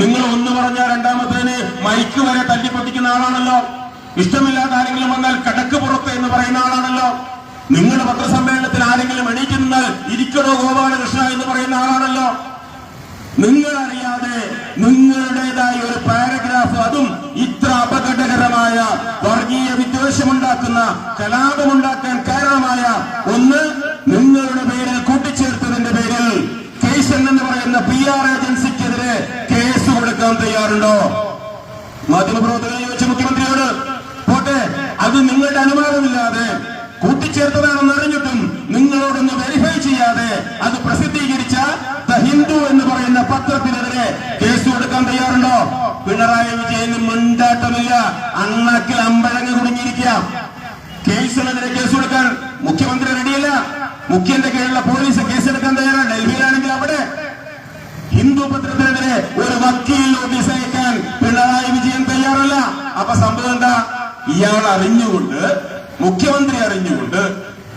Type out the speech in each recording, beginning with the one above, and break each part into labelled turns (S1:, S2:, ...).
S1: നിങ്ങൾ ഒന്ന് പറഞ്ഞ രണ്ടാമത്തേന് മൈക്ക് വരെ തല്ലിപ്പൊട്ടിക്കുന്ന ആളാണല്ലോ. ഇഷ്ടമില്ലാത്ത ആരെങ്കിലും വന്നാൽ കടക്ക് പുറത്ത് എന്ന് പറയുന്ന ആളാണല്ലോ. നിങ്ങളുടെ പത്രസമ്മേളനത്തിൽ ആരെങ്കിലും എണീറ്റ് നിന്നാൽ ഇരിക്കടോ ഗോപാലകൃഷ്ണ എന്ന് പറയുന്ന ആളാണല്ലോ. നിങ്ങൾ അറിയാതെ നിങ്ങളുടേതായ ഒരു പാരഗ്രാഫ് അതും ഇത്ര അപകടകരമായ വർഗീയ വിദ്വേഷമുണ്ടാക്കുന്ന കലാപമുണ്ടാക്കാൻ കാരണമായ ഒന്ന് നിങ്ങളുടെ പേരിൽ കൂട്ടിച്ചേർത്തതിന്റെ പേരിൽ കേസൻ എന്ന് പറയുന്ന പി ആർ ഏജൻസിക്കെതിരെ കേസ് തയ്യാറുണ്ടോ? മാധ്യമപ്രവർത്തകരെ ചോദിച്ച മുഖ്യമന്ത്രിയോട് പോട്ടെ അത് നിങ്ങളുടെ അനുവാദമില്ലാതെ കൂട്ടിച്ചേർത്തതാണെന്ന് അറിഞ്ഞിട്ടും നിങ്ങളോടൊന്ന് വെരിഫൈ ചെയ്യാതെ അത് പ്രസിദ്ധീകരിച്ച ദ ഹിന്ദു എന്ന് പറയുന്ന പത്രത്തിനെതിരെ കേസ് കൊടുക്കാൻ തയ്യാറുണ്ടോ? പിണറായി വിജയന് മുണ്ടാട്ടമില്ല. അണ്ണാക്കിൽ അമ്പഴങ്ങ് കുടുങ്ങിയിരിക്കാം കേസിനെതിരെ കേസ് കൊടുക്കാൻ മുഖ്യമന്ത്രി റെഡിയല്ല മുഖ്യന്റെ കീഴിലുള്ള പോലീസ് കേസെടുക്കാൻ തയ്യാറാണ്. ഡൽഹിയിലാണെങ്കിൽ അവിടെ ഹിന്ദു പത്രത്തിനെതിരെ ഒരു വക്കീൽ നോട്ടീസ് അയക്കാൻ പിണറായി വിജയൻ തയ്യാറല്ല. അപ്പൊ സംഭവം എന്താ? ഇയാൾ അറിഞ്ഞുകൊണ്ട് മുഖ്യമന്ത്രി അറിഞ്ഞുകൊണ്ട്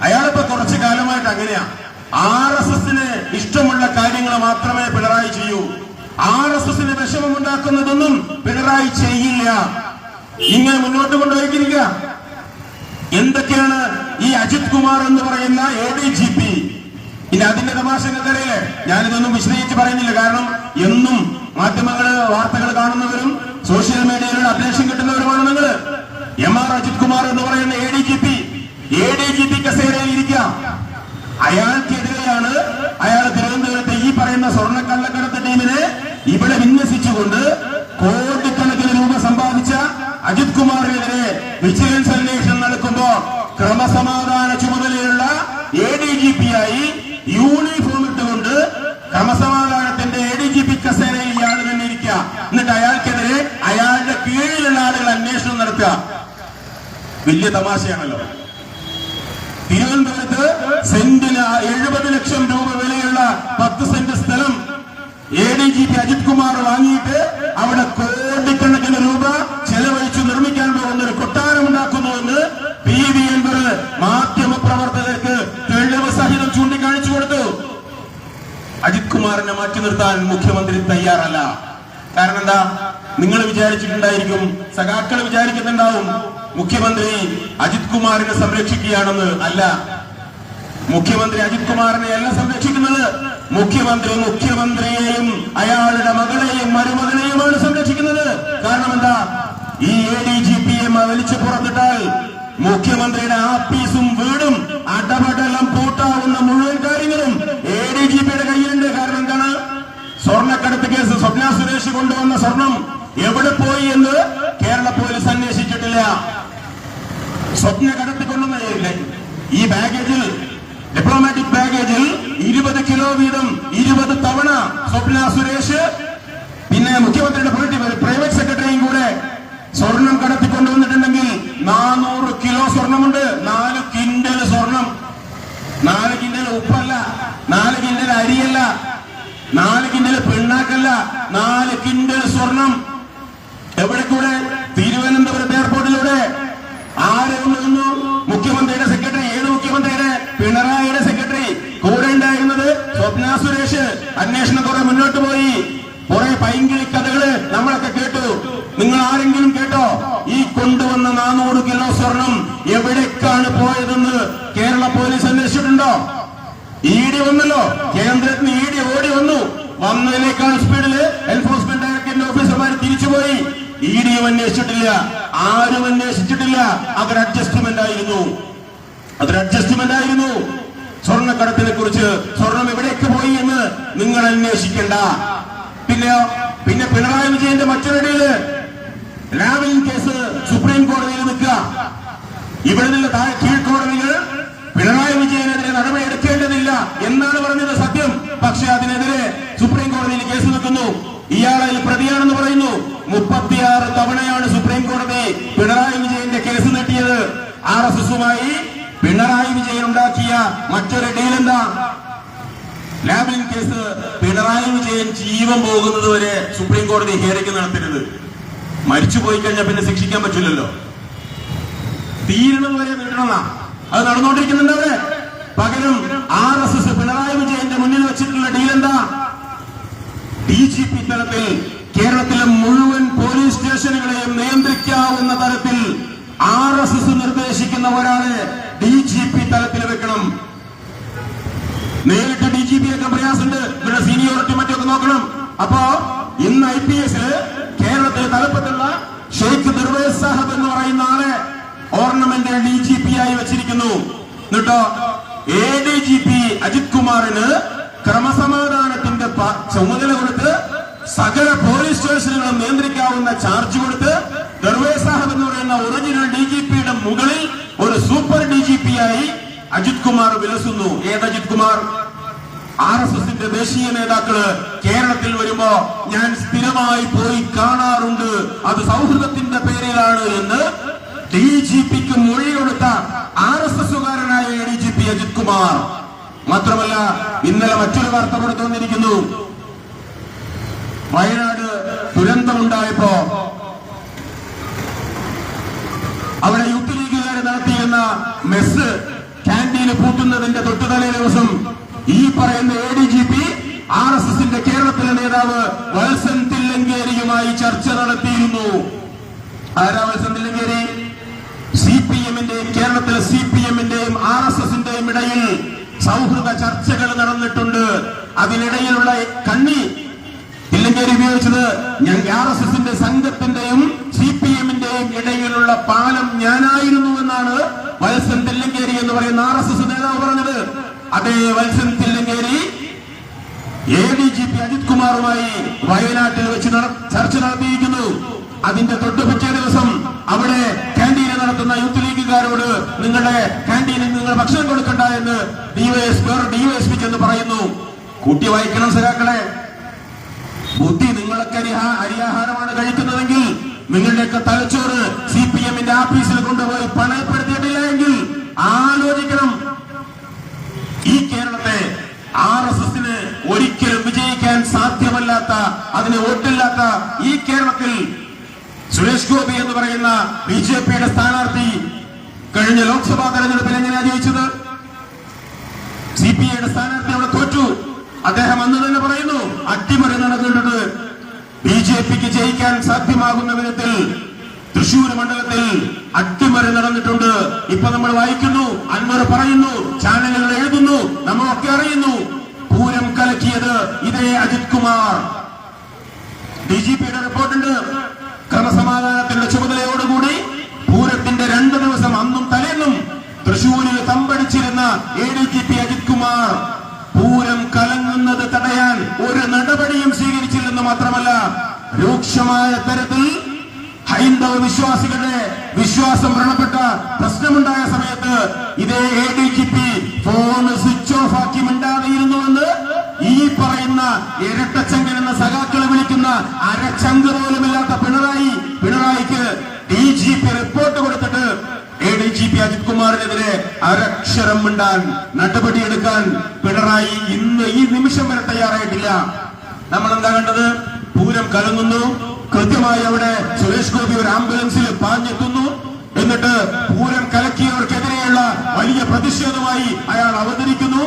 S1: അയാളിപ്പോ കുറച്ചു കാലമായിട്ട് അങ്ങനെയാ. ആർ എസ് എസിന് ഇഷ്ടമുള്ള കാര്യങ്ങൾ മാത്രമേ പിണറായി ചെയ്യൂ. ആർ എസ് എസിന് വിഷമമുണ്ടാക്കുന്നതൊന്നും പിണറായി ചെയ്യില്ല. ഇങ്ങനെ മുന്നോട്ട് കൊണ്ടുപോയിരിക്കുക എന്തൊക്കെയാണ് ഈ അജിത് കുമാർ എന്ന് പറയുന്ന എ ഡി ജി പി ഇനി അതിന്റെ തമാശ നിങ്ങൾക്കറിയില്ലേ ഞാനിതൊന്നും വിശദീകരിച്ച് പറയുന്നില്ല. കാരണം എന്നും മാധ്യമങ്ങൾ വാർത്തകൾ കാണുന്നവരും സോഷ്യൽ മീഡിയയിലൂടെ അപ്ഡേഷൻ കിട്ടുന്നവരുമാണ് നിങ്ങൾ എം ആർ അജിത് കുമാർ എന്ന് പറയുന്ന A D G P A D G P കസേരയിൽ ഇരിക്കാം അയാൾക്കെതിരെയാണ് അയാൾ തിരുവനന്തപുരത്തെ ഈ പറയുന്ന സ്വർണക്കള്ളക്കടത്ത് ടീമിനെ ഇവിടെ വിന്യസിച്ചുകൊണ്ട് കോടിക്കണക്കിന് രൂപ സമ്പാദിച്ച അജിത് കുമാറിനെതിരെ വിജിലൻസ് തമാശയാണല്ലോ. തിരുവനന്തപുരത്ത് സെന്റിന് എഴുപത് ലക്ഷം രൂപ വിലയുള്ള പത്ത് സെന്റ് സ്ഥലം A D G P Ajith Kumar വാങ്ങിയിട്ട് അവിടെ കോടിക്കണക്കിന് രൂപ ചെലവഴിച്ചു നിർമ്മിക്കാൻ പോകുന്ന ഒരു കൊട്ടാരം ഉണ്ടാക്കുന്നുവെന്ന് പി വി എൻവർ മാധ്യമ പ്രവർത്തകർക്ക് തെളിവ് സഹിതം ചൂണ്ടിക്കാണിച്ചു കൊടുത്തു. അജിത് കുമാറിനെ മാറ്റി നിർത്താൻ മുഖ്യമന്ത്രി തയ്യാറല്ല. കാരണം എന്താ? നിങ്ങൾ വിചാരിച്ചിട്ടുണ്ടായിരിക്കും സഖാക്കൾ വിചാരിക്കുന്നുണ്ടാവും. മുഖ്യമന്ത്രി അജിത് കുമാറിനെ സംരക്ഷിക്കുകയാണെന്ന് അല്ല. മുഖ്യമന്ത്രി അജിത് കുമാറിനെ അല്ല സംരക്ഷിക്കുന്നത്. മുഖ്യമന്ത്രി മുഖ്യമന്ത്രിയെയും അയാളുടെ മകളെയും മരുമകളെയുമാണ് സംരക്ഷിക്കുന്നത്. കാരണം എന്താ? ഈ A D G P M വലിച്ചു പുറത്തിട്ടാൽ മുഖ്യമന്ത്രിയുടെ ആപ്പീസും വീടും അടപടലം പൂട്ടാവുന്ന മുഴുവൻ കാര്യങ്ങളും എ ഡി ജി പിയുടെ കയ്യിലുണ്ട്. കാരണം എന്താണ്? സ്വർണക്കടത്ത് കേസ് സ്വപ്ന സുരേഷ് കൊണ്ടുവന്ന സ്വർണം എവിടെ പോയി എന്ന് കേരള പോലീസ് അന്വേഷിച്ചിട്ടില്ല. സ്വപ്ന കടത്തിക്കൊണ്ടുവന്ന ഈ ബാഗേജിൽ ഡിപ്ലോമാറ്റിക് ബാഗേജിൽ ഇരുപത് കിലോ വീതം ഇരുപത് തവണ സ്വപ്ന സുരേഷ്. പിന്നെ മുഖ്യമന്ത്രിയുടെ പ്രൈവറ്റ് സെക്രട്ടറിയും കൂടെ സ്വർണം കടത്തിക്കൊണ്ടുവന്നിട്ടുണ്ടെങ്കിൽ നാനൂറ് കിലോ സ്വർണമുണ്ട്. നാല് കിൻഡൽ സ്വർണം. നാല് കിൻഡൽ ഉപ്പല്ല. നാല് കിൻഡൽ അരിയല്ല. നാല് കിൻഡൽ പിണ്ണാക്കല്ല. നാല് കിൻഡൽ സ്വർണം. എവിടെ കൂടെ? തിരുവനന്തപുരത്ത് എയർപോർട്ടിലൂടെ ആരെ മുഖ്യമന്ത്രിയുടെ സെക്രട്ടറി ഏത് മുഖ്യമന്ത്രിയുടെ? പിണറായിയുടെ സെക്രട്ടറി കൂടെ ഉണ്ടായിരുന്നത് സ്വപ്ന സുരേഷ്. അന്വേഷണം കുറെ മുന്നോട്ട് പോയി. കുറെ പൈങ്കിളി കഥകൾ നമ്മളൊക്കെ കേട്ടു. നിങ്ങൾ ആരെങ്കിലും കേട്ടോ? ഈ കൊണ്ടുവന്ന നാനൂറ് കിലോ സ്വർണം എവിടേക്കാണ് പോയതെന്ന് കേരള പോലീസ് അന്വേഷിച്ചിട്ടുണ്ടോ? ഇ വന്നല്ലോ. കേന്ദ്രത്തിന് ഇ ഡി ഓടി വന്നു. വന്നതിനേക്കാൾ സ്പീഡിൽ എൻഫോഴ്സ്മെന്റ് ഡയറക്ടറേറ്റ് ഓഫീസർമാർ തിരിച്ചുപോയി. ഇ അന്വേഷിച്ചിട്ടില്ല. ആരും അന്വേഷിച്ചിട്ടില്ല. അതൊരു അഡ്ജസ്റ്റ്മെന്റ് ആയിരുന്നു. അതൊരു അഡ്ജസ്റ്റ്മെന്റ് ആയിരുന്നു. സ്വർണക്കടത്തിനെ കുറിച്ച് സ്വർണം എവിടേക്ക് പോയി എന്ന് നിങ്ങൾ അന്വേഷിക്കണ്ട. പിന്നെ പിന്നെ പിണറായി വിജയന്റെ മറ്റൊരിടയിൽ ലാവലിൻ കേസ് സുപ്രീം കോടതിയിൽ നിൽക്കുക. ഇവിടെ നിന്ന് താഴെ കീഴ്ക്കോടതികൾ പിണറായി വിജയനെതിരെ നടപടി എടുക്കേണ്ടതില്ല എന്നാണ് പറഞ്ഞത് സത്യം. പക്ഷെ അതിനെതിരെ സുപ്രീം കോടതിയിൽ കേസ് നിൽക്കുന്നു ഇയാളെ പ്രതിയാണെന്ന് പറയുന്നു. മുപ്പത്തിയാറ് തവണയാണ് ആർഎസ്എസുമായി പിണറായി വിജയൻ ഉണ്ടാക്കിയ മറ്റൊരു ഡീൽ എന്താ ലാബിൻ കേസ് പിണറായി വിജയൻ ജീവൻ പോകുന്നത് വരെ സുപ്രീം കോടതി ഹിയറിംഗ് നടത്തരുത്. മരിച്ചു പോയി കഴിഞ്ഞാൽ പിന്നെ ശിക്ഷിക്കാൻ പറ്റില്ലല്ലോ. തീരണം വരെ നീട്ടണം അത് നടന്നുകൊണ്ടിരിക്കുന്നുണ്ട് അവിടെ. പകരം ആർ എസ് എസ് പിണറായി വിജയന്റെ മുന്നിൽ വെച്ചിട്ടുള്ള ഡീൽ എന്താ ഡി ജി പി തലത്തിൽ കേരളത്തിലെ മുഴുവൻ പോലീസ് സ്റ്റേഷനുകളെയും നിയന്ത്രിക്കാവുന്ന തരത്തിൽ കേരള നിർദ്ദേശിക്കുന്ന ഒരാളെ ഡി ജി പി തലത്തിൽ വെക്കണം. നേരിട്ട് ഡി ജി പി ഒക്കെ പ്രയാസമുണ്ട്. ഇവരുടെ സീനിയോറിറ്റി മറ്റൊക്കെ നോക്കണം. അപ്പോ ഇന്ന് ഐ പി എസിൽ കേരളത്തിലെ തലപ്പത്തുള്ള ഷെയ്ഖ് ദുർവേസ് സാഹബ് എന്ന് പറയുന്ന ആളെ ഓർണമെന്റ് ഡി ജി പി ആയി വെച്ചിരിക്കുന്നു. എന്നിട്ടോ A D G P Ajith കുമാറിന് ക്രമസമാധാനത്തിന്റെ ചുമതല കൊടുത്ത് സകല പോലീസ് സ്റ്റേഷനുകളും നിയന്ത്രിക്കാവുന്ന ചാർജ് കൊടുത്ത് എന്ന് ഒറിജിനൽ ഡി ജി പിയുടെ മുകളിൽ ഒരു സൂപ്പർ ഡി ജി പി ആയി അജിത് കുമാർ വിലസുന്നു. ഏത് അജിത് കുമാർ? ആർ എസ് എസിന്റെ ദേശീയ നേതാക്കൾ കേരളത്തിൽ വരുമ്പോ ഞാൻ സ്ഥിരമായി പോയി കാണാറുണ്ട്. അത് സൗഹൃദത്തിന്റെ പേരിലാണ് എന്ന് ഡി ജി പിക്ക് മൊഴി കൊടുത്ത R S എസുകാരനായ D G P Ajith Kumar. മാത്രമല്ല ഇന്നലെ മറ്റൊരു വാർത്ത പുറത്തു വന്നിരിക്കുന്നു വയനാട് ദുരന്തമുണ്ടായപ്പോ അവിടെ യൂത്ത് ലീഗുകാർ നടത്തിയിരുന്ന മെസ്സ് പൂട്ടുന്നതിന്റെ തൊട്ടുതലേ ദിവസം ഈ പറയുന്ന A D G P R S എസിന്റെ കേരളത്തിലെ നേതാവ് വത്സൻ തില്ലങ്കേരിയുമായി ചർച്ച നടത്തിയിരുന്നു. ആരാ വത്സൻ തില്ലങ്കേരി? സി പി എമ്മിന്റെയും കേരളത്തിലെ സി പി എമ്മിന്റെയും ആർ എസ് എസിന്റെയും ഇടയിൽ സൗഹൃദ ചർച്ചകൾ നടന്നിട്ടുണ്ട്. അതിനിടയിലുള്ള കണ്ണി തില്ലങ്കേരി ഉപയോഗിച്ചത് ഞാൻ ആർ എസ് എസിന്റെ സംഘത്തിന്റെയും സി പി എമ്മിന്റെയും ഇടയിലുള്ള പാലം ഞാനായിരുന്നു എന്നാണ് വത്സൻ തില്ലങ്കേരി എന്ന് പറയുന്ന ആർ എസ് എസ് നേതാവ് പറഞ്ഞത്. അതേ Valsan Thillankeri A D G P Ajith കുമാറുമായി വയനാട്ടിൽ വെച്ച് ചർച്ച നടത്തിയിരിക്കുന്നു. അതിന്റെ തൊട്ടു പിറ്റേ ദിവസം അവിടെ കാന്റീനിൽ നടത്തുന്ന യൂത്ത് ലീഗുകാരോട് നിങ്ങളുടെ കാന്റീനിൽ നിങ്ങൾ ഭക്ഷണം കൊടുക്കണ്ട എന്ന് ഡിവൈഎസ് ഡിവൈഎസ്പി എന്ന് പറയുന്നു. കൂട്ടി വായിക്കണം സഖാക്കളെ. ബുദ്ധി നിങ്ങളൊക്കെ അരിയാഹാരമാണ് കഴിക്കുന്നതെങ്കിൽ നിങ്ങളുടെയൊക്കെ തലച്ചോറ് സി പി എമ്മിന്റെ ആഫീസിൽ കൊണ്ടുപോയി പണയപ്പെടുത്തിയിട്ടില്ല എങ്കിൽ ആലോചിക്കണം. ഈ കേരളത്തെ ആർ എസ് എസിന് ഒരിക്കലും വിജയിക്കാൻ സാധ്യമല്ലാത്ത അതിന് ഒട്ടില്ലാത്ത ഈ കേരളത്തിൽ സുരേഷ് ഗോപി എന്ന് പറയുന്ന ബി ജെ പിയുടെ സ്ഥാനാർത്ഥി കഴിഞ്ഞ ലോക്സഭാ തെരഞ്ഞെടുപ്പിൽ എങ്ങനെയാണ് ജയിച്ചത്? സി പി ഐയുടെ സ്ഥാനാർത്ഥി അവിടെ തോറ്റു. അദ്ദേഹം അന്ന് തന്നെ പറയുന്നു അട്ടിമറി നടന്നിട്ടുണ്ട്. ബി ജെ പിക്ക് ജയിക്കാൻ സാധ്യമാകുന്ന വിധത്തിൽ തൃശൂർ മണ്ഡലത്തിൽ അട്ടിമറി നടന്നിട്ടുണ്ട്. ഇപ്പൊ നമ്മൾ വായിക്കുന്നു അൻവർ പറയുന്നു ചാനലുകൾ എഴുതുന്നു നമ്മളൊക്കെ അറിയുന്നു. പൂരം കലക്കിയത് ഇതേ അജിത് കുമാർ. ഡി ജി പിയുടെ റിപ്പോർട്ടുണ്ട് ക്രമസമാധാനത്തിന്റെ ചുമതലയോടുകൂടി പൂരത്തിന്റെ രണ്ടു ദിവസം അന്നും തലേന്നും തൃശൂരിൽ തമ്പടിച്ചിരുന്ന A D G P Ajith Kumar. Pooram കലങ്ങുന്നത് തടയാൻ ഒരു നടപടിയും സ്വീകരിച്ചില്ലെന്ന് മാത്രമല്ല രൂക്ഷമായ തരത്തിൽ ഹൈന്ദവ വിശ്വാസികളുടെ വിശ്വാസം വ്രണപ്പെട്ട പ്രശ്നമുണ്ടായ സമയത്ത് ഇതേ A D G P phone switch off ആക്കി മിണ്ടാതെയിരുന്നുവെന്ന് ഈ പറയുന്ന ഇരട്ടച്ചങ്കൻ എന്ന സഖാക്കളെ വിളിക്കുന്ന അരച്ചങ്ക് പോലുമില്ലാത്ത പിണറായി പിണറായിക്ക് ഡി ജി പി റിപ്പോർട്ട് കൊടുത്തിട്ട് A D G P Ajith കുമാറിനെതിരെ അരക്ഷരം മിണ്ടാൻ നടപടിയെടുക്കാൻ പിണറായി ഇന്ന് ഈ നിമിഷം വരെ തയ്യാറായിട്ടില്ല. നമ്മൾ എന്താ കണ്ടത്? പൂരം കലങ്ങുന്നു. കൃത്യമായി അവിടെ സുരേഷ് ഗോപി ഒരു ആംബുലൻസിൽ പാഞ്ഞെത്തുന്നു. എന്നിട്ട് പൂരം കലക്കിയവർക്കെതിരെയുള്ള വലിയ പ്രതിഷേധമായി അയാൾ അവതരിക്കുന്നു.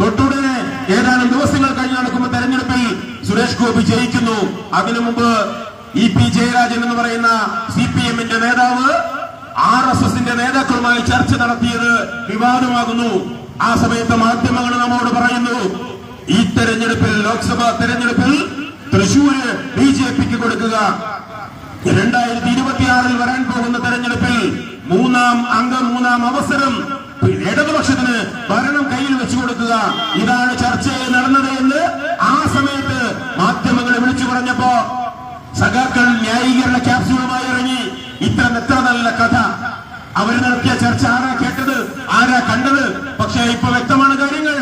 S1: തൊട്ടുടനെ ഏതാനും ദിവസങ്ങൾ കഴിഞ്ഞ് നടക്കുമ്പോൾ തെരഞ്ഞെടുപ്പിൽ സുരേഷ് ഗോപി ജയിക്കുന്നു. അതിനു മുമ്പ് ഇ പി ജയരാജൻ എന്ന് പറയുന്ന സി പി എമ്മിന്റെ നേതാവ് ആർ എസ് എസിന്റെ നേതാക്കളുമായി ചർച്ച നടത്തിയത് വിവാദമാകുന്നു. ആ സമയത്ത് മാധ്യമങ്ങൾ നമ്മോട് പറയുന്നു ഈ തെരഞ്ഞെടുപ്പിൽ ലോക്സഭാ തെരഞ്ഞെടുപ്പിൽ തൃശൂര് ബി ജെ പിക്ക് കൊടുക്കുക. രണ്ടായിരത്തി ഇരുപത്തിയാറിൽ വരാൻ പോകുന്ന തെരഞ്ഞെടുപ്പിൽ മൂന്നാം അംഗം മൂന്നാം അവസരം ഇടതുപക്ഷത്തിന് ഭരണം കയ്യിൽ വെച്ചു കൊടുക്കുക. ഇതാണ് ചർച്ചയിൽ നടന്നത് എന്ന് ആ സമയത്ത് മാധ്യമങ്ങളെ വിളിച്ചു പറഞ്ഞപ്പോ സഖാക്കൾ ന്യായീകരണ ക്യാപ്സ്യൂളുമായി ഇറങ്ങി. ഇത്ര എത്ര നല്ല കഥ. അവർ നടത്തിയ ചർച്ച ആരാ കേട്ടത്? ആരാ കണ്ടത്? പക്ഷേ ഇപ്പൊ വ്യക്തമാണ് കാര്യങ്ങൾ.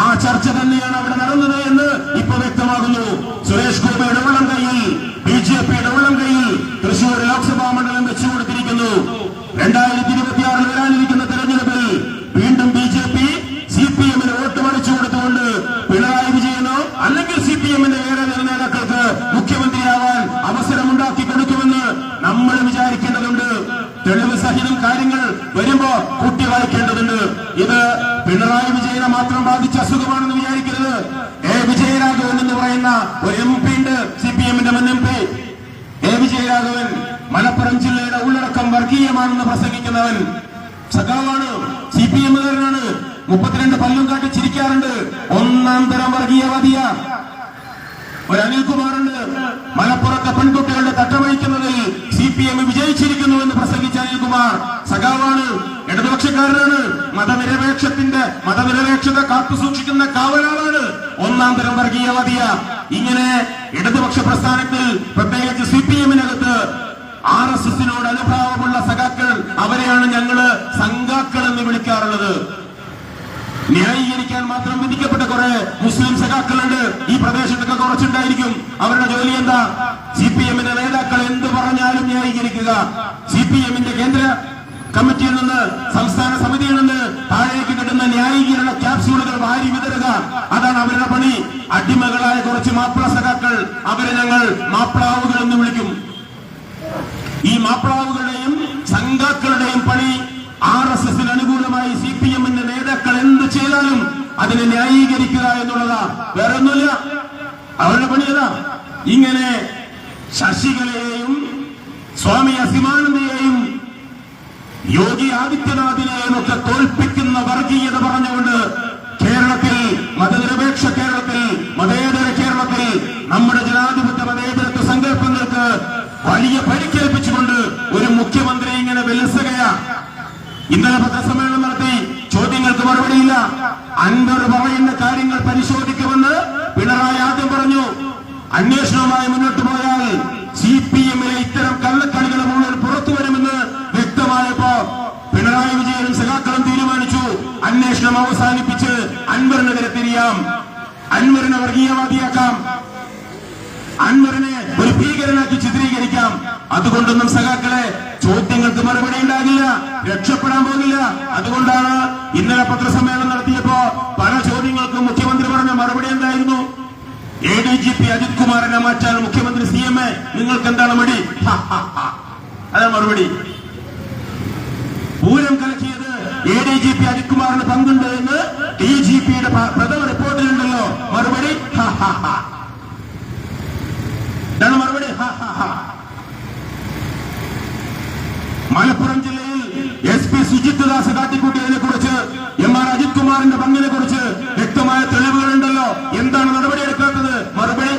S1: ആ ചർച്ച തന്നെയാണ് അവിടെ നടന്നത് എന്ന് ഇപ്പൊ വ്യക്തമാകുന്നു. സുരേഷ് ഗോപി ഉള്ളം കയ്യിൽ ബി ജെ പിയുടെ ഉള്ളം കയ്യിൽ തൃശൂർ ലോക്സഭാ മണ്ഡലം വെച്ചു കൊടുത്തിരിക്കുന്നു. രണ്ടായിരത്തി ഇരുപത്തിയാറിൽ വരാനിരിക്കുന്ന തെരഞ്ഞെടുപ്പിൽ വീണ്ടും B J P C P എമ്മിന് വോട്ട് മറിച്ചു കൊടുത്തുകൊണ്ട് പിണറായി വിജയനോ അല്ലെങ്കിൽ സി പി എമ്മിന്റെ വേറെ നേതാക്കൾക്ക് മുഖ്യമന്ത്രിയാവാൻ അവസരമുണ്ടാക്കി കൊടുക്കുമെന്ന് നമ്മൾ വിചാരിക്കേണ്ടതുണ്ട്. തെളിവ് സഹിതം കാര്യങ്ങൾ വരുമ്പോ കൂട്ടി വായിക്കേണ്ടതുണ്ട്. വിജയനെ മാത്രം ബാധിച്ച അസുഖമാണെന്ന് വിചാരിക്കരുത്. എ വിജയരാഘവൻ എന്ന് പറയുന്ന ഒരു എം പി ഉണ്ട് സി പി എമ്മിന്റെ മുൻ M P. A Vijayaraghavan Malappuram ജില്ലയുടെ ഉള്ളടക്കം വർഗീയമാണെന്ന് പ്രസംഗിക്കുന്നവൻ. സഖാവാണ് സി പി എമ്മുകാരനാണ്. മുപ്പത്തിരണ്ട് പല്ലും കാട്ടി ചിരിക്കാറുണ്ട്. ഒന്നാം തരം വർഗീയവാദിയ. ഒരു അനിൽകുമാറുണ്ട് മലപ്പുറത്തെ പെൺകുട്ടികളുടെ തട്ടമയിക്കുന്നതിൽ സി പി എം വിജയിച്ചിരിക്കുന്നു എന്ന് പ്രസംഗിച്ച അനിൽകുമാർ സഖാവാണ്. ഇടതുപക്ഷക്കാരനാണ്. മതനിരപേക്ഷത്തിന്റെ മതനിരപേക്ഷത കാത്തു സൂക്ഷിക്കുന്ന കാവലാളാണ്. ഒന്നാം തരം വർഗീയവാദിയ ഇങ്ങനെ ഇടതുപക്ഷ പ്രസ്ഥാനത്തിൽ പ്രത്യേകിച്ച് സി പി എമ്മിനകത്ത് ആർ എസ് എസിനോട് അനുഭാവമുള്ള സഖാക്കൾ അവരെയാണ് ഞങ്ങൾ സംഘാക്കൾ എന്ന് വിളിക്കാറുള്ളത്. ന്യായീകരിക്കാൻ മാത്രം വിധിക്കപ്പെട്ട കുറെ മുസ്ലിം സഖാക്കളുണ്ട്. ഈ പ്രദേശത്തൊക്കെ കുറച്ചുണ്ടായിരിക്കും. അവരുടെ ജോലി എന്താ? സി പി എമ്മിന്റെ നേതാക്കൾ എന്ത് പറഞ്ഞാലും ന്യായീകരിക്കുക. സി പി എമ്മിന്റെ കേന്ദ്ര കമ്മിറ്റിയിൽ നിന്ന് സംസ്ഥാന സമിതിയിൽ നിന്ന് താഴേക്ക് കിട്ടുന്ന ന്യായീകരണ ക്യാപ്സ്യൂളുകൾ വാരി വിതറുക. അതാണ് അവരുടെ പണി. അടിമകളായ കുറച്ച് മാപ്പിള സഖാക്കൾ അവരെ ഞങ്ങൾ മാപ്പിളാവുകൾ എന്ന് വിളിക്കും. ഈ മാപ്പിളാവുകളുടെയും സംഘാക്കളുടെയും പണി ആർ എസ് എസിന് അനുകൂലമായി സി പി എമ്മിന്റെ നേതാക്കൾ എന്ത് ചെയ്താലും അതിനെ ന്യായീകരിക്കുക എന്നുള്ളതാ. വേറെ ഒന്നുമില്ല അവരുടെ പണി ഇങ്ങനെ ശശികലയെയും സ്വാമി അസിമാനന്ദയെയും യോഗി ആദിത്യനാഥിനെ ഒക്കെ തോൽപ്പിക്കുന്ന വർഗീയത പറഞ്ഞുകൊണ്ട് കേരളത്തിൽ മതനിരപേക്ഷ കേരളത്തിൽ മതേതര കേരളത്തിൽ നമ്മുടെ ജനാധിപത്യ മതേതരത്വ സങ്കല്പങ്ങൾക്ക് വലിയ പരിക്കേൽപ്പിച്ചുകൊണ്ട് ഒരു മുഖ്യമന്ത്രി ഇങ്ങനെ വിലസുകയാ ഇന്നലെ പത്രസമ്മേളനം നടത്തി ചോദ്യങ്ങൾക്ക് മറുപടിയില്ല. അൻവർ പറയുന്ന കാര്യങ്ങൾ പരിശോധിക്കുമെന്ന് പിണറായി ആദ്യം പറഞ്ഞു. അന്വേഷണവുമായി മുന്നോട്ട് പോയാൽ സി പി എമ്മിലെ ഇത്തരം കള്ളക്കളികൾ മുഴുവൻ പുറത്തു വരുമെന്ന് വ്യക്തമായപ്പോ പിണറായി വിജയനും സഖാക്കളും തീരുമാനിച്ചു അന്വേഷണം അവസാനിപ്പിച്ച് അൻവറിനെതിരെ തിരിയാം. അൻവറിനെ വർഗീയവാദിയാക്കാം. അൻവറിനെ ഒരു ഭീകരനാക്കി ചിത്രീകരിക്കാം. അതുകൊണ്ടൊന്നും സഖാക്കളെ ചോദ്യങ്ങൾക്ക് മറുപടി ഉണ്ടാകില്ല. രക്ഷപ്പെടാൻ പോകില്ല അതുകൊണ്ടാണ് ഇന്നലെ പത്രസമ്മേളനം നടത്തിയപ്പോ പല ചോദ്യങ്ങൾക്കും മുഖ്യമന്ത്രി പറഞ്ഞ മറുപടി എന്തായിരുന്നു? A D G P Ajith കുമാറിനെ മാറ്റാൻ മുഖ്യമന്ത്രി സി എം എ. നിങ്ങൾക്ക് എന്താണ് മടി. അതാണ് മറുപടി. Pooram കലക്കിയത് A D G P Ajith കുമാറിന് പങ്കുണ്ട് എന്ന് ഡി ജി പിയുടെ പ്രഥമ റിപ്പോർട്ടിലുണ്ടല്ലോ മറുപടി ഹ, ഹ, ഹ. ഇതാണ് മറുപടി ഹ, ഹ, ഹ. മലപ്പുറം ജില്ലയിൽ എസ് പി സുജിത് ദാസ് കാട്ടിക്കൂട്ടിയതിനെ കുറിച്ച് എം ആർ അജിത് കുമാറിന്റെ പങ്കിനെ കുറിച്ച് വ്യക്തമായ തെളിവുകളുണ്ടല്ലോ. എന്താണ് നടപടി എടുക്കാത്തത്? മറുപടി.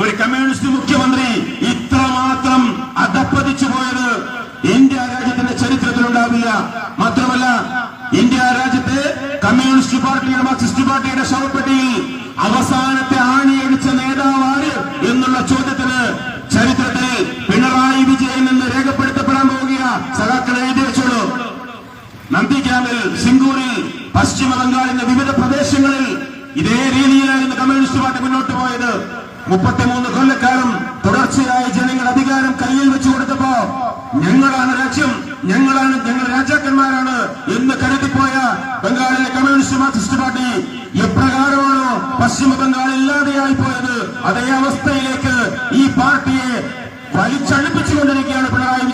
S1: ഒരു കമ്മ്യൂണിസ്റ്റ് മുഖ്യമന്ത്രി ഇത്രമാത്രം അധപ്പതിച്ചു പോയത് ഇന്ത്യ രാജ്യത്തിന്റെ ചരിത്രത്തിൽ ഉണ്ടാവില്ല മാത്രമല്ല ഇന്ത്യ രാജ്യത്തെ കമ്മ്യൂണിസ്റ്റ് പാർട്ടിയുടെ മാർക്സിസ്റ്റ് പാർട്ടിയുടെ ശവപ്പെട്ടിയിൽ അവസാനത്തെ ആണിയടിച്ച നേതാവ് ആര് എന്നുള്ള ചോദ്യത്തിന് ചരിത്രത്തിൽ പിണറായി വിജയൻ എന്ന് രേഖപ്പെടുത്തപ്പെടാൻ പോവുക സഖാക്കളെ എഴുതി വെച്ചോളൂ നന്ദിഗ്രാമിൽ സിംഗൂരിൽ പശ്ചിമ ബംഗാളിന്റെ വിവിധ പ്രദേശങ്ങളിൽ ഇതേ രീതിയിലായിരുന്നു കമ്മ്യൂണിസ്റ്റ് പാർട്ടി മുന്നോട്ട് പോയത്. മുപ്പത്തിമൂന്ന് കൊല്ലക്കാലം തുടർച്ചയായ ജനങ്ങൾ അധികാരം കയ്യിൽ വെച്ചു കൊടുത്തപ്പോ ഞങ്ങളാണ് രാജ്യം ഞങ്ങളാണ് ഞങ്ങൾ രാജാക്കന്മാരാണ് എന്ന് കരുതിപ്പോയ ബംഗാളിലെ കമ്മ്യൂണിസ്റ്റ് മാർക്സിസ്റ്റ് പാർട്ടി എപ്രകാരമാണോ പശ്ചിമ ബംഗാൾ ഇല്ലാതെയായി പോയത് അതേ അവസ്ഥയിലേക്ക് ഈ പാർട്ടിയെ വലിച്ചഴിപ്പിച്ചുകൊണ്ടിരിക്കുകയാണ് പിണറായി